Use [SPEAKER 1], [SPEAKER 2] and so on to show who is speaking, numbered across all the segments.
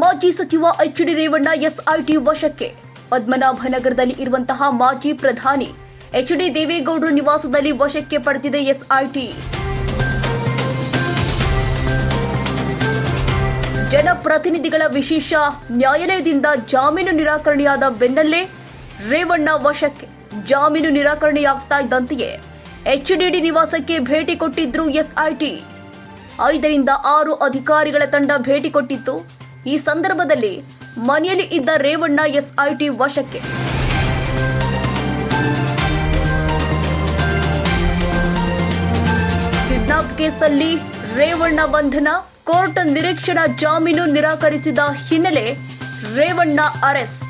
[SPEAKER 1] ಮಾಜಿ ಸಚಿವ H D Revanna SIT ವಶಕ್ಕೆ. ಪದ್ಮನಾಭನಗರದಲ್ಲಿ ಇರುವಂತಹ ಮಾಜಿ ಪ್ರಧಾನಿ ಎಚ್ ಡಿ ದೇವೇಗೌಡರು ನಿವಾಸದಲ್ಲಿ ವಶಕ್ಕೆ ಪಡೆದಿದೆ ಎಸ್ಐಟಿ ಜನಪ್ರತಿನಿಧಿಗಳ ವಿಶೇಷ ನ್ಯಾಯಾಲಯದಿಂದ ಜಾಮೀನು ನಿರಾಕರಣೆಯಾದ ಬೆನ್ನಲ್ಲೇ ರೇವಣ್ಣ ವಶಕ್ಕೆ. ಜಾಮೀನು ನಿರಾಕರಣೆಯಾಗ್ತಾ ಇದ್ದಂತೆಯೇ ಎಚ್ಡಿಡಿ ನಿವಾಸಕ್ಕೆ ಭೇಟಿ ಕೊಟ್ಟಿದ್ರು ಎಸ್ಐಟಿ ಐದರಿಂದ ಆರು ಅಧಿಕಾರಿಗಳ ತಂಡ ಭೇಟಿ ಕೊಟ್ಟಿತ್ತು. ಈ ಸಂದರ್ಭದಲ್ಲಿ ಮನೆಯಲ್ಲಿ ಇದ್ದ ರೇವಣ್ಣ ಎಸ್ಐಟಿ ವಶಕ್ಕೆ. ಕಿಡ್ನಾಪ್ ಕೇಸಲ್ಲಿ ರೇವಣ್ಣ ಬಂಧನ, ಕೋರ್ಟ್ ನಿರೀಕ್ಷಣಾ ಜಾಮೀನು ನಿರಾಕರಿಸಿದ ಹಿನ್ನೆಲೆ Revanna arrest.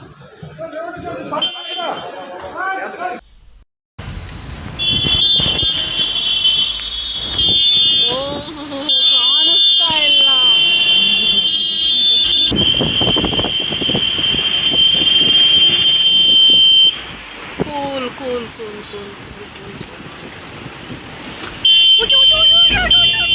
[SPEAKER 2] cool,
[SPEAKER 3] cool, cool, cool, cool.